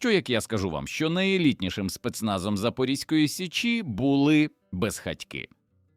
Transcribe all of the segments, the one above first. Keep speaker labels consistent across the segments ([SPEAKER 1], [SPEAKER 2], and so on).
[SPEAKER 1] Що як я скажу вам, що найелітнішим спецназом Запорізької січі були безхатьки.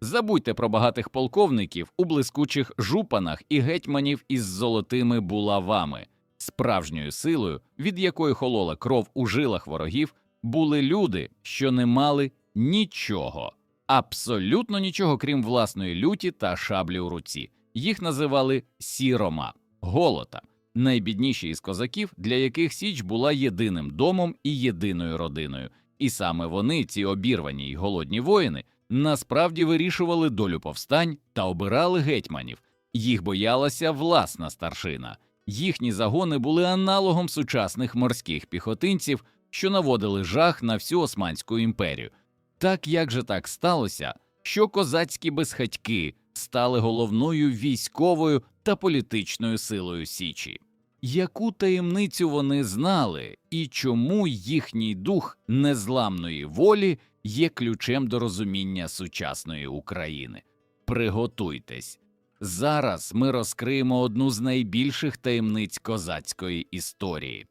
[SPEAKER 1] Забудьте про багатих полковників у блискучих жупанах і гетьманів із золотими булавами. Справжньою силою, від якої холола кров у жилах ворогів, були люди, що не мали нічого, абсолютно нічого, крім власної люті та шаблі у руці. Їх називали сірома, голота, найбідніші із козаків, для яких Січ була єдиним домом і єдиною родиною. І саме вони, ці обірвані й голодні воїни, насправді вирішували долю повстань та обирали гетьманів. Їх боялася власна старшина. Їхні загони були аналогом сучасних морських піхотинців, що наводили жах на всю Османську імперію. Так як же так сталося, що козацькі безхатьки стали головною військовою та політичною силою Січі? Яку таємницю вони знали, і чому їхній дух незламної волі є ключем до розуміння сучасної України? Приготуйтесь. Зараз ми розкриємо одну з найбільших таємниць козацької історії.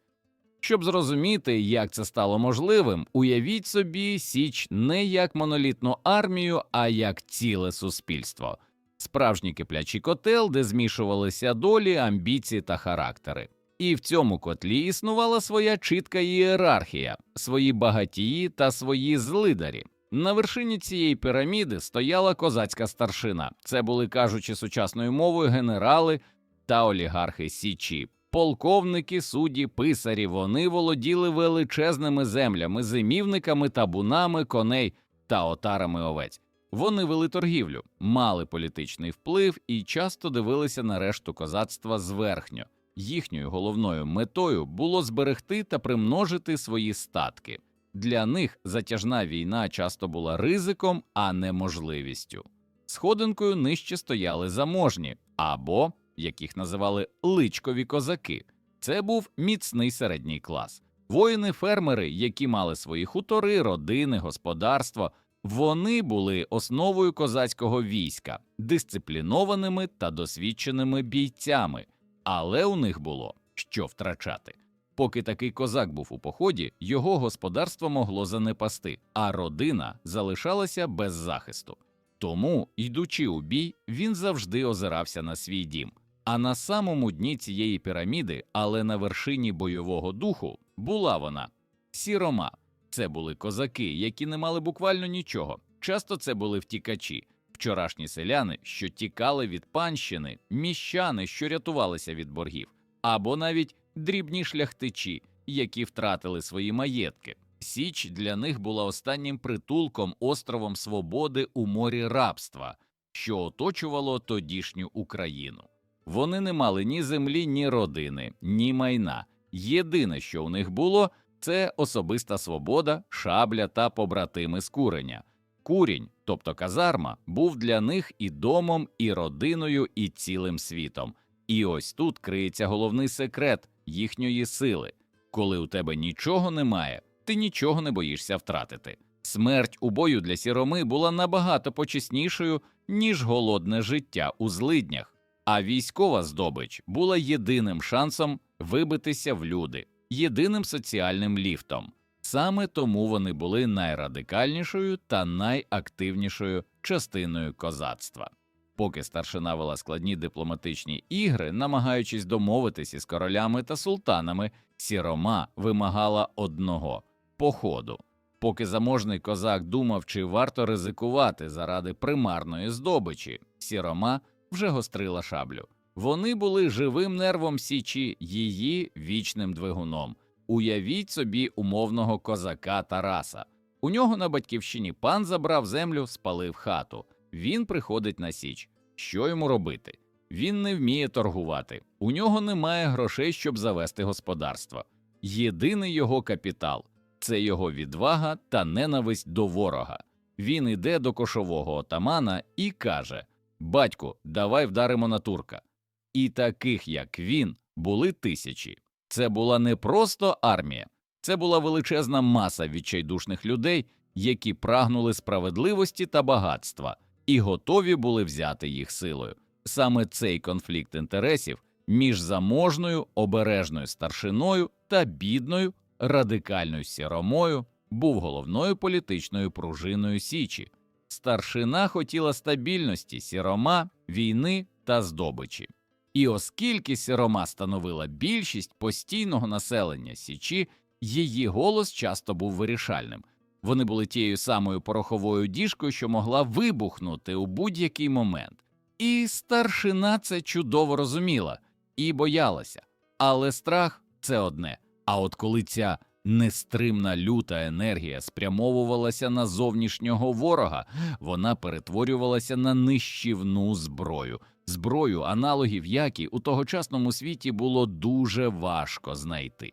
[SPEAKER 1] Щоб зрозуміти, як це стало можливим, уявіть собі Січ не як монолітну армію, а як ціле суспільство, справжній киплячий котел, де змішувалися долі, амбіції та характери. І в цьому котлі існувала своя чітка ієрархія, свої багатії та свої злидарі. На вершині цієї піраміди стояла козацька старшина. Це були, кажучи сучасною мовою, генерали та олігархи Січі. Полковники, судді, писарі вони володіли величезними землями, зимівниками, табунами, коней та отарами овець. Вони вели торгівлю, мали політичний вплив і часто дивилися на решту козацтва зверхньо. Їхньою головною метою було зберегти та примножити свої статки. Для них затяжна війна часто була ризиком, а не можливістю. Сходинкою нижче стояли заможні або, як їх називали, личкові козаки. Це був міцний середній клас. Воїни-фермери, які мали свої хутори, родини, господарство, вони були основою козацького війська, дисциплінованими та досвідченими бійцями, але у них було що втрачати. Поки такий козак був у поході, його господарство могло занепасти, а родина залишалася без захисту. Тому, йдучи у бій, він завжди озирався на свій дім. А на самому дні цієї піраміди, але на вершині бойового духу, була вона сірома. Це були козаки, які не мали буквально нічого. Часто це були втікачі, вчорашні селяни, що тікали від панщини, міщани, що рятувалися від боргів, або навіть дрібні шляхтичі, які втратили свої маєтки. Січ для них була останнім притулком островом свободи у морі рабства, що оточувало тодішню Україну. Вони не мали ні землі, ні родини, ні майна. Єдине, що у них було, це особиста свобода, шабля та побратими з куреня. Курінь, тобто казарма, був для них і домом, і родиною, і цілим світом. І ось тут криється головний секрет їхньої сили. Коли у тебе нічого немає, ти нічого не боїшся втратити. Смерть у бою для сіроми була набагато почеснішою, ніж голодне життя у злиднях, а військова здобич була єдиним шансом вибитися в люди, єдиним соціальним ліфтом. Саме тому вони були найрадикальнішою та найактивнішою частиною козацтва. Поки старшина вела складні дипломатичні ігри, намагаючись домовитись із королями та султанами, сірома вимагала одного походу. Поки заможний козак думав, чи варто ризикувати заради примарної здобичі, сірома вже гострила шаблю. Вони були живим нервом січі, її вічним двигуном. Уявіть собі умовного козака Тараса. У нього на батьківщині пан забрав землю, спалив хату. Він приходить на січ. Що йому робити? Він не вміє торгувати, у нього немає грошей, щоб завести господарство. Єдиний його капітал це його відвага та ненависть до ворога. Він іде до кошового отамана і каже: Батьку, давай вдаримо на турка. І таких, як він, були тисячі. Це була не просто армія, це була величезна маса відчайдушних людей, які прагнули справедливості та багатства і готові були взяти їх силою. Саме цей конфлікт інтересів між заможною обережною старшиною та бідною, радикальною сіромою, був головною політичною пружиною Січі. Старшина хотіла стабільності, сірома, війни та здобичі. І оскільки сірома становила більшість постійного населення Січі, її голос часто був вирішальним. Вони були тією самою пороховою діжкою, що могла вибухнути у будь-який момент. І старшина це чудово розуміла і боялася. Але страх це одне. А от коли ця нестримна люта енергія спрямовувалася на зовнішнього ворога, вона перетворювалася на нищівну зброю, зброю, аналогів якій у тогочасному світі було дуже важко знайти.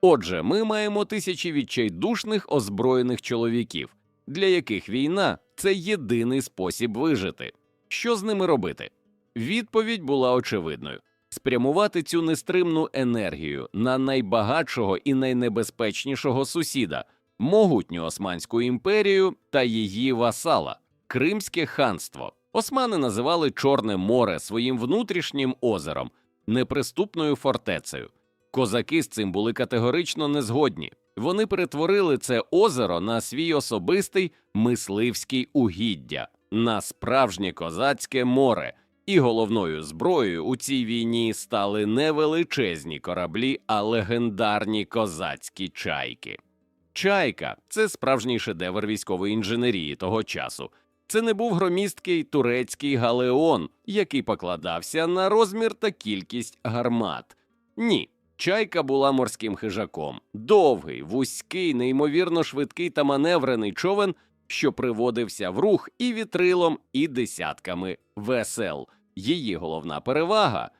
[SPEAKER 1] Отже, ми маємо тисячі відчайдушних озброєних чоловіків, для яких війна це єдиний спосіб вижити. Що з ними робити? Відповідь була очевидною: спрямувати цю нестримну енергію на найбагатшого і найнебезпечнішого сусіда, могутню Османську імперію та її васала Кримське ханство. Османи називали Чорне море своїм внутрішнім озером, неприступною фортецею. Козаки з цим були категорично незгодні. Вони перетворили це озеро на свій особистий мисливський угіддя, на справжнє козацьке море, і головною зброєю у цій війні стали не величезні кораблі, а легендарні козацькі чайки. Чайка це справжній шедевр військової інженерії того часу. Це не був громісткий турецький галеон, який покладався на розмір та кількість гармат. Ні, чайка була морським хижаком, довгий, вузький, неймовірно швидкий та маневрений човен, що приводився в рух і вітрилом, і десятками весел. Її головна перевага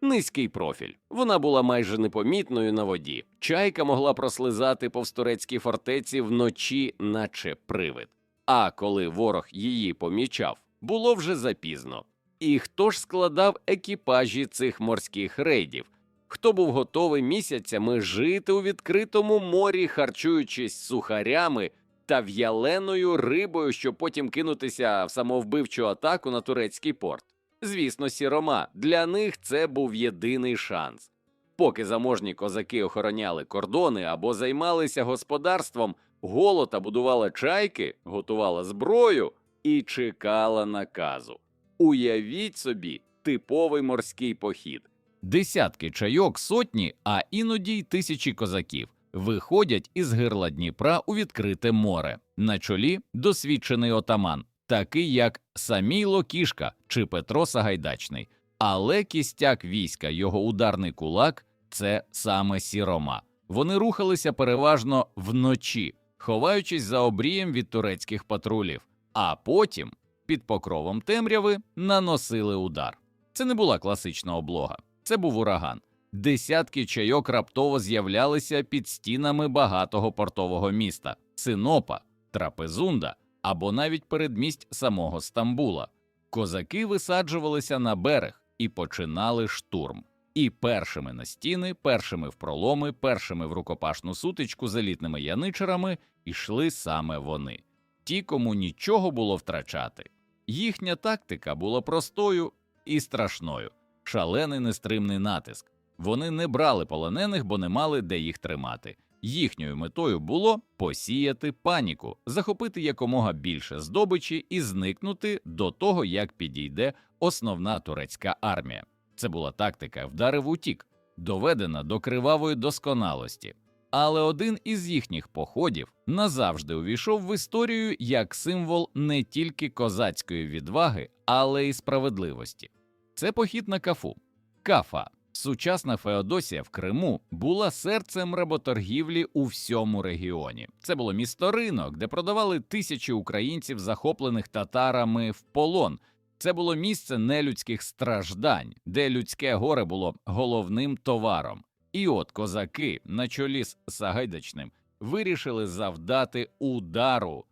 [SPEAKER 1] низький профіль. Вона була майже непомітною на воді. Чайка могла прослизати повз турецькій фортеці вночі, наче привид. А коли ворог її помічав, було вже запізно. І хто ж складав екіпажі цих морських рейдів? Хто був готовий місяцями жити у відкритому морі, харчуючись сухарями та в'яленою рибою, щоб потім кинутися в самовбивчу атаку на турецький порт? Звісно, сірома. Для них це був єдиний шанс. Поки заможні козаки охороняли кордони або займалися господарством, голота будувала чайки, готувала зброю і чекала наказу. Уявіть собі, типовий морський похід. Десятки чайок, сотні, а іноді й тисячі козаків виходять із гирла Дніпра у відкрите море. На чолі досвідчений отаман, такий як Саміло Кішка чи Петро Сагайдачний. Але кістяк війська, його ударний кулак це саме сірома. Вони рухалися переважно вночі, ховаючись за обрієм від турецьких патрулів, а потім, під покровом темряви, наносили удар. Це не була класична облога, це був ураган. Десятки чайок раптово з'являлися під стінами багатого портового міста Синопа, Трапезунда або навіть передмість самого Стамбула. Козаки висаджувалися на берег і починали штурм. І першими на стіни, першими в проломи, першими в рукопашну сутичку з елітними яничарами йшли саме вони, ті, кому нічого було втрачати. Їхня тактика була простою і страшною шалений нестримний натиск. Вони не брали полонених, бо не мали де їх тримати. Їхньою метою було посіяти паніку, захопити якомога більше здобичі і зникнути до того, як підійде основна турецька армія. Це була тактика вдарив утік, доведена до кривавої досконалості. Але один із їхніх походів назавжди увійшов в історію як символ не тільки козацької відваги, але й справедливості. Це похід на кафу. Кафа, сучасна Феодосія в Криму, була серцем работоргівлі у всьому регіоні. Це було місто ринок, де продавали тисячі українців, захоплених татарами в полон. Це було місце нелюдських страждань, де людське горе було головним товаром. І от козаки на чолі з Сагайдачним вирішили завдати удару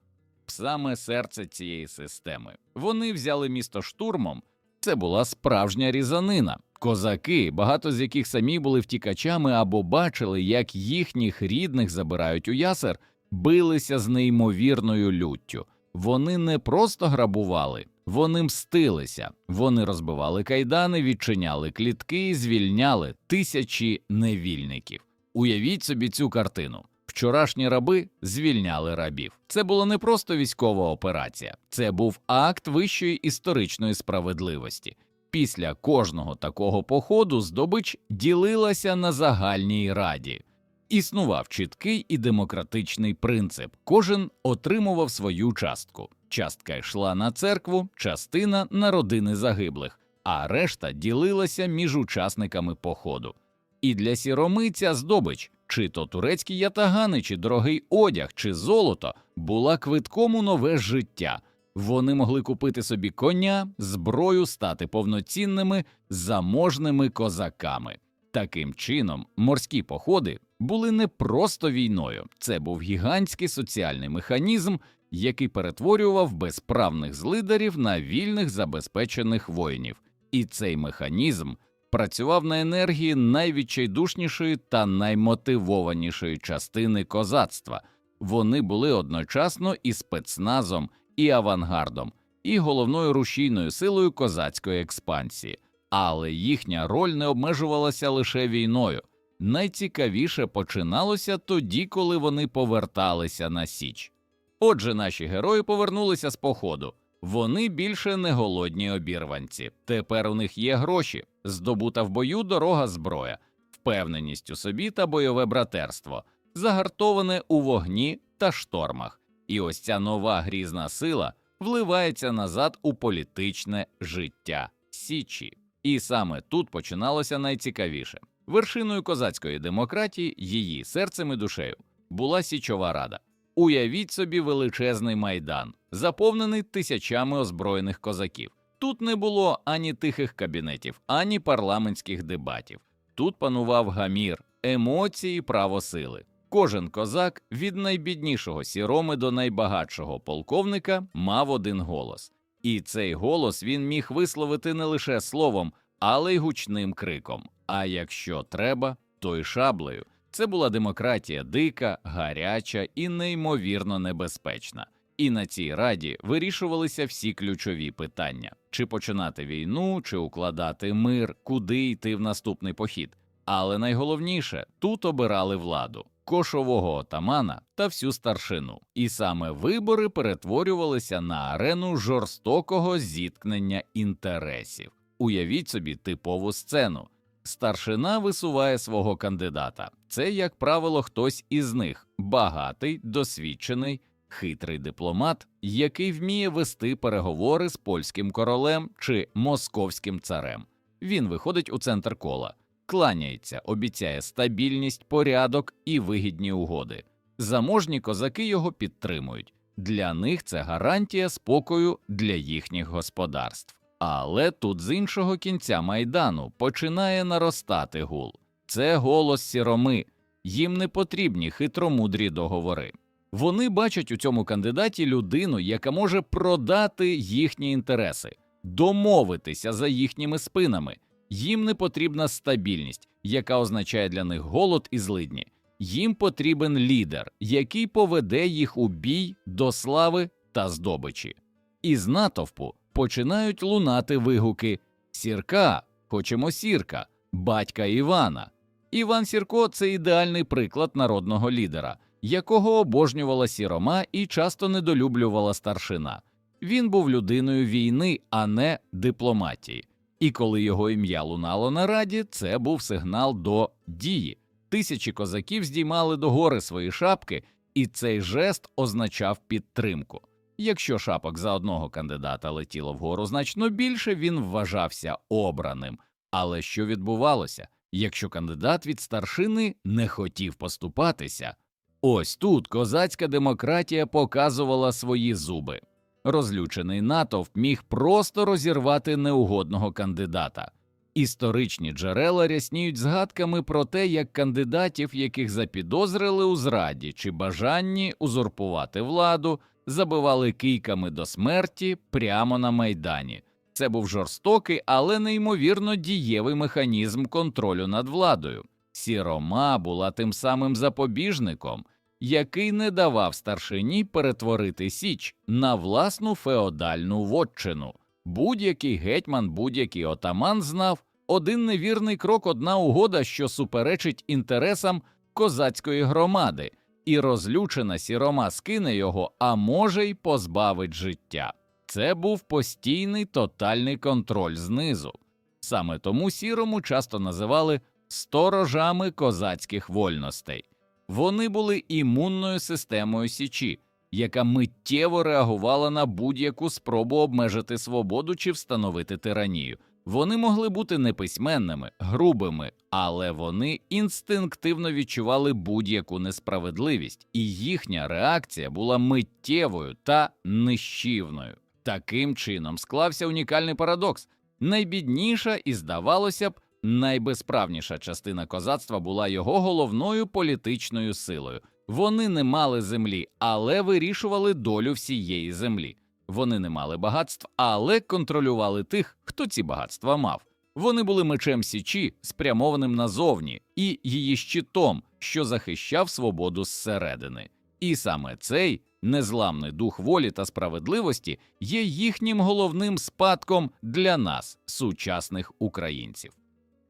[SPEAKER 1] саме серце цієї системи. Вони взяли місто штурмом. Це була справжня різанина. Козаки, багато з яких самі були втікачами або бачили, як їхніх рідних забирають у ясер, билися з неймовірною люттю. Вони не просто грабували, вони мстилися, вони розбивали кайдани, відчиняли клітки і звільняли тисячі невільників. Уявіть собі цю картину. Вчорашні раби звільняли рабів. Це була не просто військова операція, це був акт вищої історичної справедливості. Після кожного такого походу здобич ділилася на загальній раді. Існував чіткий і демократичний принцип. Кожен отримував свою частку. Частка йшла на церкву, частина на родини загиблих, а решта ділилася між учасниками походу. І для сіромиця здобич, чи то турецькі ятагани, чи дорогий одяг, чи золото, була квитком у нове життя. Вони могли купити собі коня, зброю, стати повноцінними заможними козаками. Таким чином, морські походи були не просто війною, це був гігантський соціальний механізм, який перетворював безправних злидарів на вільних забезпечених воїнів. І цей механізм працював на енергії найвідчайдушнішої та наймотивованішої частини козацтва. Вони були одночасно і спецназом, і авангардом, і головною рушійною силою козацької експансії. Але їхня роль не обмежувалася лише війною. Найцікавіше починалося тоді, коли вони поверталися на Січ. Отже, наші герої повернулися з походу. Вони більше не голодні обірванці. Тепер у них є гроші, здобута в бою дорога зброя, впевненість у собі та бойове братерство, загартоване у вогні та штормах. І ось ця нова грізна сила вливається назад у політичне життя Січі. І саме тут починалося найцікавіше. Вершиною козацької демократії, її серцем і душею, була Січова Рада. Уявіть собі величезний майдан, заповнений тисячами озброєних козаків. Тут не було ані тихих кабінетів, ані парламентських дебатів. Тут панував гамір, емоції, право сили. Кожен козак від найбіднішого сіроми до найбагатшого полковника мав один голос, і цей голос він міг висловити не лише словом, але й гучним криком. А якщо треба, то й шаблею. Це була демократія дика, гаряча і неймовірно небезпечна. І на цій раді вирішувалися всі ключові питання: чи починати війну, чи укладати мир, куди йти в наступний похід. Але найголовніше тут обирали владу, кошового отамана та всю старшину. І саме вибори перетворювалися на арену жорстокого зіткнення інтересів. Уявіть собі типову сцену. Старшина висуває свого кандидата. Це, як правило, хтось із них багатий, досвідчений, хитрий дипломат, який вміє вести переговори з польським королем чи московським царем. Він виходить у центр кола, кланяється, обіцяє стабільність, порядок і вигідні угоди. Заможні козаки його підтримують. Для них це гарантія спокою для їхніх господарств. Але тут з іншого кінця майдану починає наростати гул. Це голос сіроми. Їм не потрібні хитромудрі договори. Вони бачать у цьому кандидаті людину, яка може продати їхні інтереси, домовитися за їхніми спинами. Їм не потрібна стабільність, яка означає для них голод і злидні. Їм потрібен лідер, який поведе їх у бій до слави та здобичі. Із натовпу починають лунати вигуки Сірка, хочемо сірка, батька Івана. Іван Сірко це ідеальний приклад народного лідера, якого обожнювала сірома і часто недолюблювала старшина. Він був людиною війни, а не дипломатії. І коли його ім'я лунало на раді, це був сигнал до дії. Тисячі козаків здіймали догори свої шапки, і цей жест означав підтримку. Якщо шапок за одного кандидата летіло вгору значно більше, він вважався обраним. Але що відбувалося, якщо кандидат від старшини не хотів поступатися? Ось тут козацька демократія показувала свої зуби. Розлючений натовп міг просто розірвати неугодного кандидата. Історичні джерела рясніють згадками про те, як кандидатів, яких запідозрили у зраді чи бажанні узурпувати владу, забивали кийками до смерті прямо на майдані. Це був жорстокий, але неймовірно дієвий механізм контролю над владою. Сірома була тим самим запобіжником, який не давав старшині перетворити Січ на власну феодальну вотчину. Будь-який гетьман, будь-який отаман знав один невірний крок, одна угода, що суперечить інтересам козацької громади, і розлючена сірома скине його, а може й позбавить життя. Це був постійний тотальний контроль знизу. Саме тому сірому часто називали сторожами козацьких вольностей. Вони були імунною системою Січі, яка миттєво реагувала на будь-яку спробу обмежити свободу чи встановити тиранію. Вони могли бути неписьменними, грубими, але вони інстинктивно відчували будь-яку несправедливість, і їхня реакція була миттєвою та нищівною. Таким чином склався унікальний парадокс. Найбідніша і, здавалося б, найбезправніша частина козацтва була його головною політичною силою. Вони не мали землі, але вирішували долю всієї землі. Вони не мали багатств, але контролювали тих, хто ці багатства мав. Вони були мечем січі, спрямованим назовні, і її щитом, що захищав свободу зсередини. І саме цей незламний дух волі та справедливості є їхнім головним спадком для нас, сучасних українців.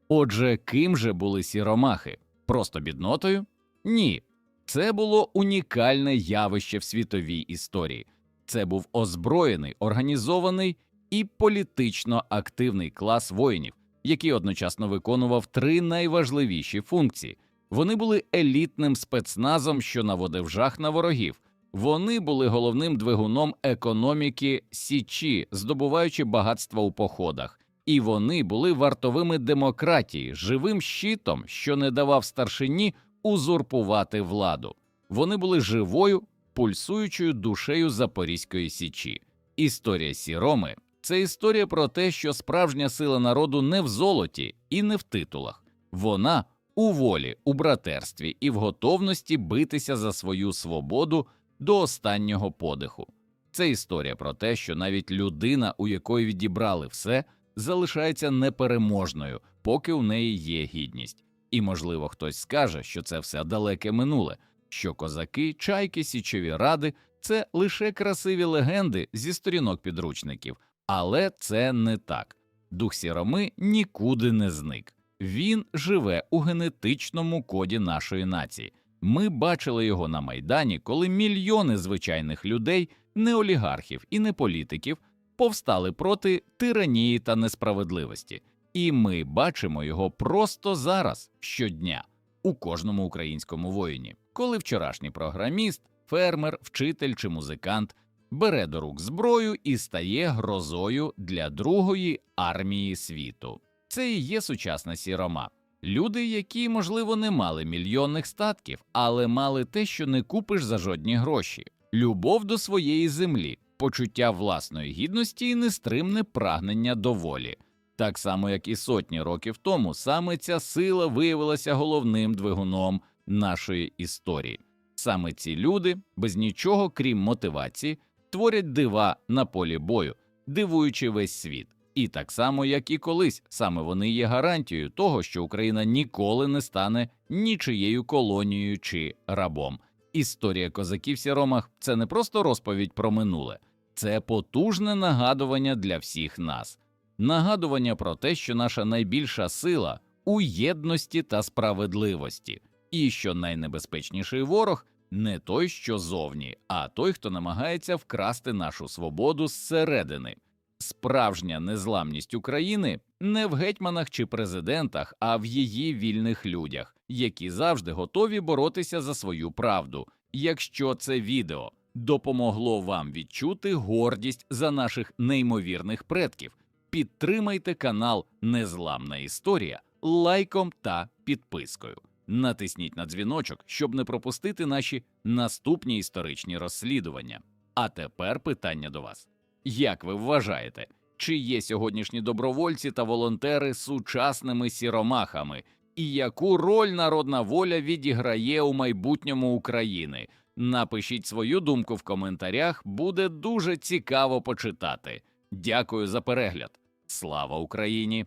[SPEAKER 1] Отже, ким же були сіромахи? Просто біднотою? Ні. Це було унікальне явище в світовій історії. Це був озброєний, організований і політично активний клас воїнів, який одночасно виконував три найважливіші функції. Вони були елітним спецназом, що наводив жах на ворогів. Вони були головним двигуном економіки Січі, здобуваючи багатства у походах, і вони були вартовими демократії, живим щитом, що не давав старшині узурпувати владу. Вони були живою, пульсуючою душею Запорізької січі. Історія сіроми це історія про те, що справжня сила народу не в золоті і не в титулах, вона у волі, у братерстві і в готовності битися за свою свободу до останнього подиху. Це історія про те, що навіть людина, у якої відібрали все, залишається непереможною, поки у неї є гідність. І, можливо, хтось скаже, що це все далеке минуле, що козаки, чайки, січові ради це лише красиві легенди зі сторінок підручників, але це не так. Дух сіроми нікуди не зник. Він живе у генетичному коді нашої нації. Ми бачили його на майдані, коли мільйони звичайних людей, не олігархів і не політиків, повстали проти тиранії та несправедливості. І ми бачимо його просто зараз, щодня, у кожному українському воїні, коли вчорашній програміст, фермер, вчитель чи музикант бере до рук зброю і стає грозою для другої армії світу. Це і є сучасна сірома. Люди, які, можливо, не мали мільйонних статків, але мали те, що не купиш за жодні гроші: любов до своєї землі, почуття власної гідності і нестримне прагнення до волі. Так само, як і сотні років тому, саме ця сила виявилася головним двигуном нашої історії. Саме ці люди, без нічого крім мотивації, творять дива на полі бою, дивуючи весь світ. І так само, як і колись, саме вони є гарантією того, що Україна ніколи не стане нічиєю колонією чи рабом. Історія козаків сіромах це не просто розповідь про минуле, це потужне нагадування для всіх нас, нагадування про те, що наша найбільша сила у єдності та справедливості, і що найнебезпечніший ворог не той, що зовні, а той, хто намагається вкрасти нашу свободу зсередини. Справжня незламність України не в гетьманах чи президентах, а в її вільних людях, які завжди готові боротися за свою правду. Якщо це відео допомогло вам відчути гордість за наших неймовірних предків, підтримайте канал Незламна Історія лайком та підпискою. Натисніть на дзвіночок, щоб не пропустити наші наступні історичні розслідування. А тепер питання до вас. Як ви вважаєте, чи є сьогоднішні добровольці та волонтери сучасними сіромахами, і яку роль народна воля відіграє у майбутньому України? Напишіть свою думку в коментарях, буде дуже цікаво почитати. Дякую за перегляд. Слава Україні!